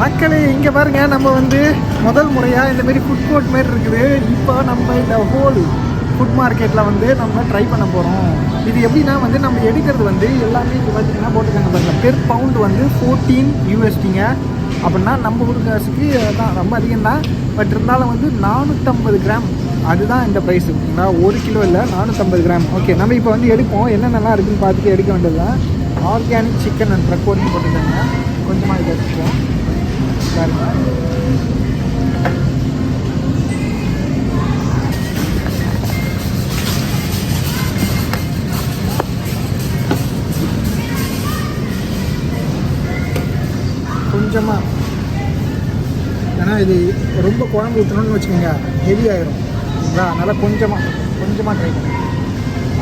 மக்களே இங்கே பாருங்க நம்ம வந்து முதல் முறையாக இந்த மாதிரி ஃபுட் கோர்ட் மாரி இருக்குது. இப்போ நம்ம இந்த ஹோல் ஃபுட் மார்க்கெட்டில் வந்து நம்ம ட்ரை பண்ண போகிறோம் இது எப்படின்னா வந்து நம்ம எடுக்கிறது வந்து எல்லாமே இப்போ பார்த்தீங்கன்னா போட்டுருக்காங்க பாருங்க. பெர் பவுண்ட் வந்து ஃபோர்டீன் யூஎஸ்டிங்க அப்படின்னா நம்ம ஊர் காசுக்கு தான் ரொம்ப அதிகம் தான் பட் இருந்தாலும் வந்து நானூற்றம்பது கிராம் அதுதான் இந்த ப்ரைஸ் ஓகேங்களா ஒரு கிலோ இல்லை நானூற்றம்பது கிராம் ஓகே நம்ம இப்போ வந்து எடுப்போம். என்னென்னலாம் இருக்குதுன்னு பார்த்துட்டு எடுக்க வேண்டியது தான் ஆர்கானிக் சிக்கன் அண்ட் ட்ரக்கோரின்னு போட்டுருக்காங்க. கொஞ்சமாக இதை எடுத்துப்போம் கொஞ்சமாக ஏன்னா இது ரொம்ப குழம்பு ஊற்றணும்னு வச்சுக்கோங்க ஹெவி ஆயிரும். சரிங்களா? அதனால் கொஞ்சமாக கொஞ்சமாக ட்ரை பண்ணுங்க.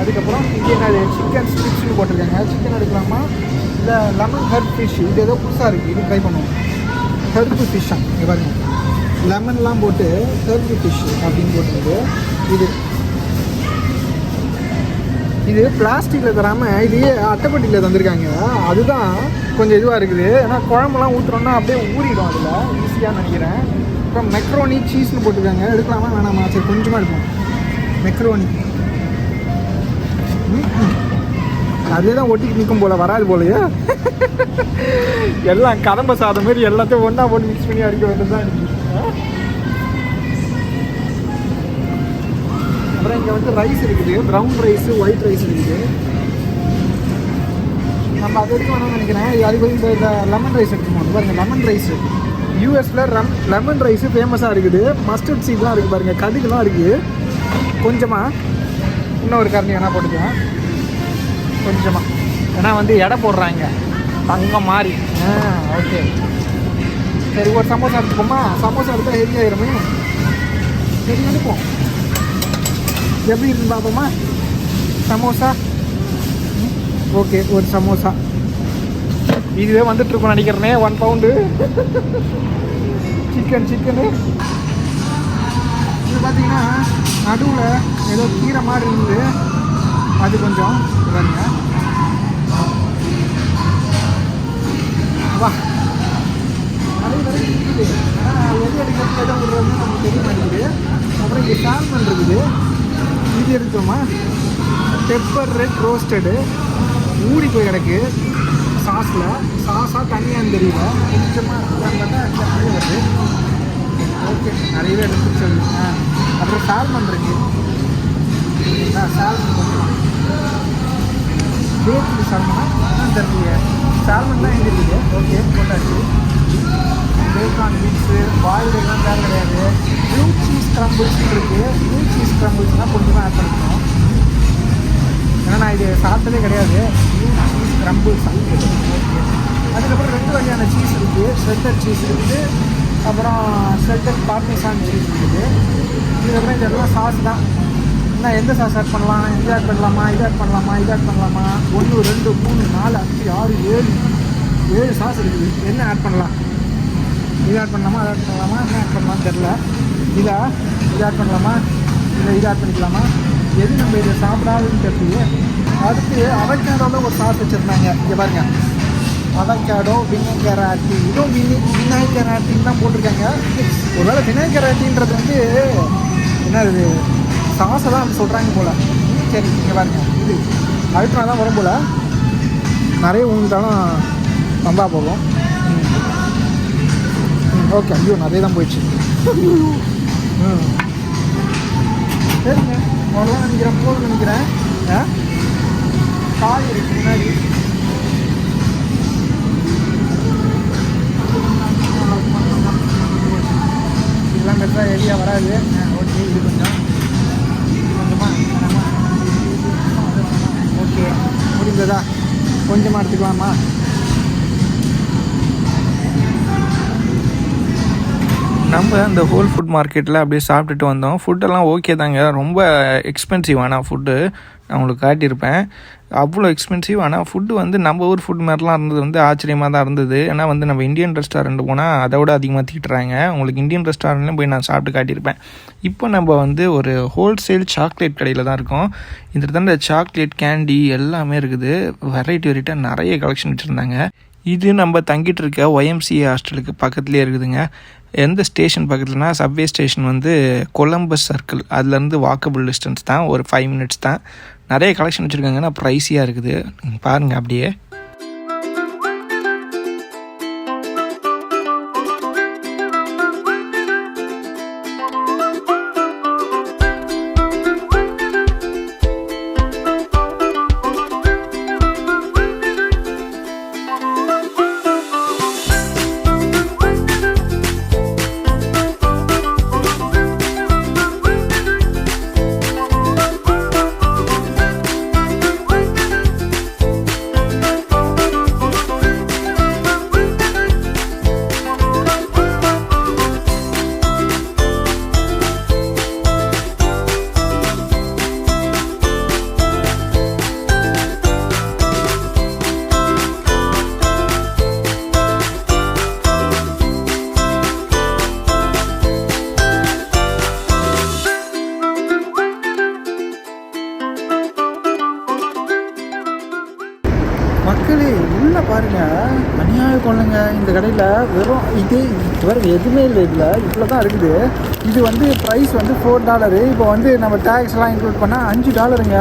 அதுக்கப்புறம் இங்கே என்ன சிக்கன் ஸ்டிக்ஸ்னு போட்டிருக்காங்க. சிக்கன் எடுக்கலாமா? இல்லை லெமன் ஹெர்ட் ஃபிஷ் இது ஏதோ புதுசாக இருக்குது இது ட்ரை பண்ணுவோம். ஹர்பு ஃபிஷ்ஷா இங்கே பாருங்கள் லெமன்லாம் போட்டு ஹர்பு ஃபிஷ் அப்படின்னு போட்டுருக்கு இது. இது பிளாஸ்டிக்கில் தராமல் இது அட்டைப்பட்டியில் தந்திருக்காங்க. அதுதான் கொஞ்சம் இதுவாக இருக்குது. ஏன்னா குழம்புலாம் ஊற்றுறோம்னா அப்படியே ஊறிடும் அதில். ஈஸியாக நினைக்கிறேன். அப்புறம் மெக்ரோனி சீஸ்னு போட்டிருக்காங்க. எடுக்கலாமா? வேணாமா? சரி கொஞ்சமாக எடுப்போம். மெக்ரோனி அதே தான் ஒட்டிக்கு நிற்கும் போல வராது போலயே. எல்லாம் கதம்ப சாதம் மாதிரி எல்லாத்தையும் ஒன்றா போட்டு மிக்ஸ் பண்ணி அடிக்க வேண்டியது அப்புறம் இங்கே வந்து ரைஸ் இருக்குது. ப்ரௌன் ரைஸ் ஒயிட் ரைஸ் இருக்குது. நம்ம அது எடுக்க வேணும்னு நினைக்கிறேன். அதுக்கு வந்து இந்த லெமன் ரைஸ் எடுத்துக்கணும் பாருங்க லெமன் ரைஸ் யூஎஸில் ரம் லெமன் ரைஸ் ஃபேமஸாக இருக்குது. மஸ்டர்ட் சீட்லாம் இருக்குது பாருங்க கடுகுலாம் இருக்குது கொஞ்சமாக இன்னும் ஒரு கரண்டி வேணால் போட்டுக்கலாம். கொஞ்சமாக ஏன்னா வந்து எடை போடுறாங்க. தங்கம் மாறி ஆ ஓகே சரி ஒரு சமோசா எடுத்துப்போமா? சமோசா எடுத்தால் ஹெவி ஆயிருமே. சரி எடுப்போம். எப்படி இருக்குன்னு பார்ப்போமா? சமோசா? ஓகே ஒரு சமோசா. இதுவே வந்துட்டுருக்கோம் நினைக்கிறேனே ஒன் பவுண்டு சிக்கன் சிக்கனு இது பார்த்தீங்கன்னா நடுவில் ஏதோ கீரை மாதிரி இருந்து அது கொஞ்சம் பாருங்க வா. நிறைய நிறைய இருக்குது. ஆனால் எது எடுக்கிறது எதை விடுறதுன்னு நமக்கு தெரிய மாட்டேங்குது. அப்புறம் இங்கே சால்மன் இருக்குது. இது எடுத்தோமா? பெப்பர் ரெட் ரோஸ்டடு ஊறி போய் கிடக்கு. சாஸில் சாஸாக தனியாக தெரியல. கொஞ்சமாக பார்த்தா நிறைய வருது. ஓகே நிறையவே எடுத்து சொல்லு ஆ. அப்புறம் சால்மன் இருக்கு. சால்மன் கொஞ்சம் பேக்கரி சால்மனா தெரியல சால்மன் தான் எங்கே இருக்குது ஓகே போட்டாச்சு பேக்கான் மிக்ஸு பாயில் எல்லாம் தேவை கிடையாது ப்ளூ சீஸ் கிரம்பிள்ஸ் இருக்குது ப்ளூ சீஸ் கிரம்பிள்ஸ்னால் கொஞ்சமாக ஆட் பண்ணிக்கணும் ஏன்னா நான் இது சாப்பிட்டதே கிடையாது ப்ளூ சீஸ் கிரம்பிள்ஸ் ஓகே அதுக்கப்புறம் ரெண்டு வகையான சீஸ் இருக்குது ஸ்வெட்டர் சீஸ் இருக்குது அப்புறம் ஸ்வெட்டர் பார்மேசான் சீஸ் இருக்குது இதுக்கப்புறம் இதெல்லாம் சாஸ் தான் என்ன எந்த சாஸ் ஆட் பண்ணலாம்? இது ஆட் பண்ணலாமா? இது ஆட் பண்ணலாமா? இது ஆட் பண்ணலாமா? ஒன்று ரெண்டு மூணு நாலு அஞ்சு ஆறு ஏழு. ஏழு சாஸ் இருக்குது. என்ன ஆட் பண்ணலாம்? இது ஆட் பண்ணலாமா? அது ஆட் பண்ணலாமா? என்ன ஆட் பண்ணலாம்னு தெரில இதா இது ஆட் பண்ணலாமா? இல்லை இது ஆட் பண்ணிக்கலாமா? எது நம்ம இதை சாப்பிடாதுன்னு தெரியலையே. அடுத்து அவக்காடோவில் ஒரு சாஸ் வச்சுருந்தாங்க. இங்கே பாருங்க. அவக்காடோ ஆட்டி. இதுவும் வினி விநாயகராட்டின்னு தான் போட்டிருக்காங்க. ஒருவேளை விநாயகராட்டின்றது வந்து என்ன இது? சாஸை தான் அப்படி சொல்கிறாங்க போல். சரி இங்கே பாருங்க. இது அழுத்தினா தான் வரும் போல். நிறைய உண்டாலும் வந்தால் போகும் ம் ஓகே ஐயோ நிறைய தான் போயிடுச்சு. ம். சரிங்க. அவ்வளோதான் நினைக்கிறேன். போதும் நினைக்கிறேன். ஆ? காய் இருக்கு முன்னாடி. இதெல்லாம் பெருசாக ஏரியா வராது. ஓகே. கொஞ்சமாக எடுத்துக்கலாமா? நம்ம அந்த ஹோல் ஃபுட் மார்க்கெட்டில் அப்படியே சாப்பிட்டுட்டு வந்தோம். ஃபுட்டெல்லாம் ஓகே தாங்க. ரொம்ப எக்ஸ்பென்சிவ் ஆனால் ஃபுட்டு நான் உங்களுக்கு காட்டியிருப்பேன். அவ்வளோ எக்ஸ்பென்சிவ் ஆனால் ஃபுட்டு வந்து நம்ம ஊர் ஃபுட் மாதிரிலாம் இருந்தது வந்து ஆச்சரியமாக தான் இருந்தது. ஏன்னா வந்து நம்ம இந்தியன் ரெஸ்டாரண்ட் போனால் அதை விட அதிகமாக தீட்டுறாங்க. உங்களுக்கு இந்தியன் ரெஸ்டாரண்ட்லேயும் போய் நான் சாப்பிட்டு காட்டியிருப்பேன். இப்போ நம்ம வந்து ஒரு ஹோல்சேல் சாக்லேட் கடையில் தான் இருக்கோம். இந்த இடத்துல சாக்லேட் கேண்டி எல்லாமே இருக்குது. வெரைட்டி வெரைட்டாக நிறைய கலெக்ஷன் வச்சுருந்தாங்க. இது நம்ம தங்கிட்டு இருக்க ஒய்எம்சிஏ ஹாஸ்டலுக்கு பக்கத்துலேயே இருக்குதுங்க. எந்த ஸ்டேஷன் பக்கத்துலனா சப்வே ஸ்டேஷன் வந்து கொலம்பஸ் சர்க்கிள் அதுலேருந்து வாக்கபிள் டிஸ்டன்ஸ் தான் ஒரு ஃபைவ் மினிட்ஸ் தான். நிறைய கலெக்ஷன் வச்சுருக்காங்க ஆனால் ப்ரைஸியாக இருக்குது. நீங்கள் பாருங்கள் அப்படியே. வெறும் இது வேறு எதுவுமே இல்லை இதில். இவ்வளோ தான் இருக்குது. இது வந்து ப்ரைஸ் வந்து ஃபோர் டாலரு இப்போ வந்து நம்ம டேக்ஸ்லாம் இன்க்ளூட் பண்ணால் அஞ்சு டாலருங்க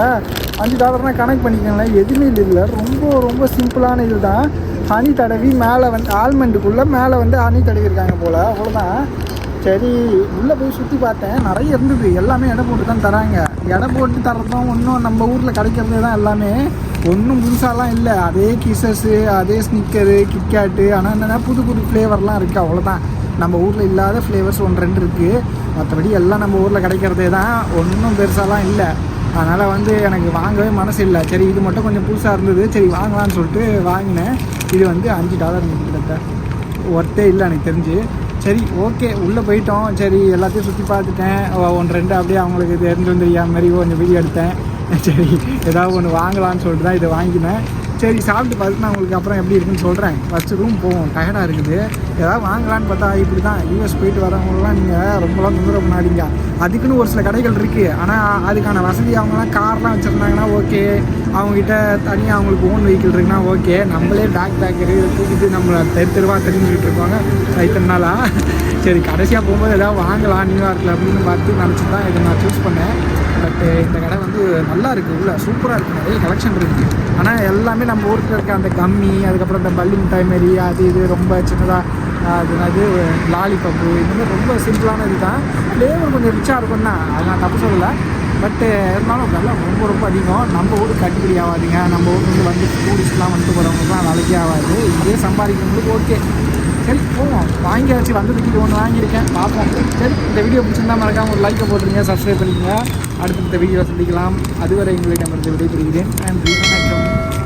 அஞ்சு டாலர்னால் கணக்கு பண்ணிக்கோங்களேன். எதுவுமே இல்லை இதில். ரொம்ப ரொம்ப சிம்பிளான இது தான் ஹனி தடவி மேலே வந்து ஆல்மண்டுக்குள்ளே மேலே வந்து ஹனி தடவி இருக்காங்க போல். அவ்வளோதான் சரி உள்ளே போய் சுற்றி பார்த்தேன். நிறைய இருந்தது. எல்லாமே எடை போட்டு தான் தராங்க. எடை போட்டு தரதும் ஒன்றும் நம்ம ஊரில் கிடைக்கிறது தான் எல்லாமே. ஒன்றும் புதுசாலாம் இல்லை. அதே கிசஸ்ஸு அதே ஸ்னிக்கரு கிட்கேட்டு ஆனால் என்னென்னா புது புது ஃப்ளேவர்லாம் இருக்குது அவ்வளோதான் நம்ம ஊரில் இல்லாத ஃப்ளேவர்ஸ் ஒன்று ரெண்டு இருக்குது மற்றபடி எல்லாம் நம்ம ஊரில் கிடைக்கிறதே தான். ஒன்றும் பெருசாலாம் இல்லை. அதனால் வந்து எனக்கு வாங்கவே மனசு இல்லை. சரி இது மட்டும் கொஞ்சம் புதுசாக இருந்தது. சரி வாங்கலாம்னு சொல்லிட்டு வாங்கினேன். இது வந்து அஞ்சு டாலர் கிட்டத்தட்ட. ஒர்த்தே இல்லை எனக்கு தெரிஞ்சு. சரி ஓகே உள்ளே போயிட்டோம். சரி எல்லாத்தையும் சுற்றி பார்த்துட்டேன். ஒன்று ரெண்டு அப்படியே அவங்களுக்கு தெரிஞ்சு தெரியாத மாதிரி கொஞ்சம் வீடியோ எடுத்தேன். சரி ஏதாவது ஒன்று வாங்கலாம்னு சொல்லிட்டு தான் இதை வாங்கினேன். சரி சாப்பிட்டு பார்த்து நான் உங்களுக்கு அப்புறம் எப்படி இருக்குன்னு சொல்கிறேன் ஃபஸ்ட்டு ரூம் போவோம். டயர்டாக இருக்குது. ஏதாவது வாங்கலான்னு பார்த்தா இப்படி தான் யூஎஸ் போயிட்டு வரவங்களாம் நீங்கள் ரொம்பலாம் தொந்தரவு பண்ணாதீங்க. அதுக்குன்னு ஒரு சில கடைகள் இருக்குது ஆனால் அதுக்கான வசதி அவங்களாம் கார்லாம் வச்சுருந்தாங்கன்னா ஓகே அவங்ககிட்ட தனியாக அவங்களுக்கு ஓன் வெஹிக்கிள் இருக்குன்னா ஓகே நம்மளே பேக் பேக்கரு தூக்கிட்டு நம்மளை தெரு தெருவாக தெரிஞ்சுக்கிட்டு இருப்பாங்க. இத்தனை நாளாக சரி கடைசியாக போகும்போது ஏதாவது வாங்கலாம் நியூயார்க்கில் அப்படின்னு பார்த்து நினச்சி தான் இதை நான் சூஸ் பண்ணேன். பட்டு இந்த கடை வந்து நல்லா இருக்குது உள்ள சூப்பராக இருக்குது நிறைய கலெக்ஷன் இருக்குது ஆனால் எல்லாமே நம்ம ஊருக்கு இருக்க அந்த கம்மி அதுக்கப்புறம் இந்த பல்லி மிட்டாய் மாரி அது இது ரொம்ப சின்னதாக அது என்னது லாலிபப்பு இந்த மாதிரி ரொம்ப சிம்பிளான இது தான். ஃப்ளேவர் கொஞ்சம் ரிச்சாக இருக்கும் தான் அது நான் தப்பு சொல்லலை. பட்டு இருந்தாலும் வெலை ரொம்ப ரொம்ப அதிகம். நம்ம ஊருக்கு கட்டுப்படி ஆகாதுங்க. நம்ம ஊருக்கு வந்து டூரிஸ்ட்லாம் வந்துட்டு போகிறவங்களுக்குலாம் வேலைக்கே ஆகாது. இதே சம்பாதிக்கிறவங்களுக்கு ஓகே சரி போவோம். வாங்கியாச்சு வந்ததுக்கு ஒன்று வாங்கியிருக்கேன். பார்ப்போம். சரி இந்த வீடியோ பிடிச்சிருந்தா மறக்காம ஒரு லைக்கை போட்டுருங்க சப்ஸ்கிரைப் பண்ணிக்கோங்க அடுத்தடுத்த வீடியோ சந்திக்கலாம். அதுவரை உங்களிடம் இருந்து விடைபெறுகிறேன். நன்றி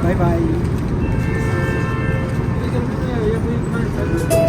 拜拜。拜拜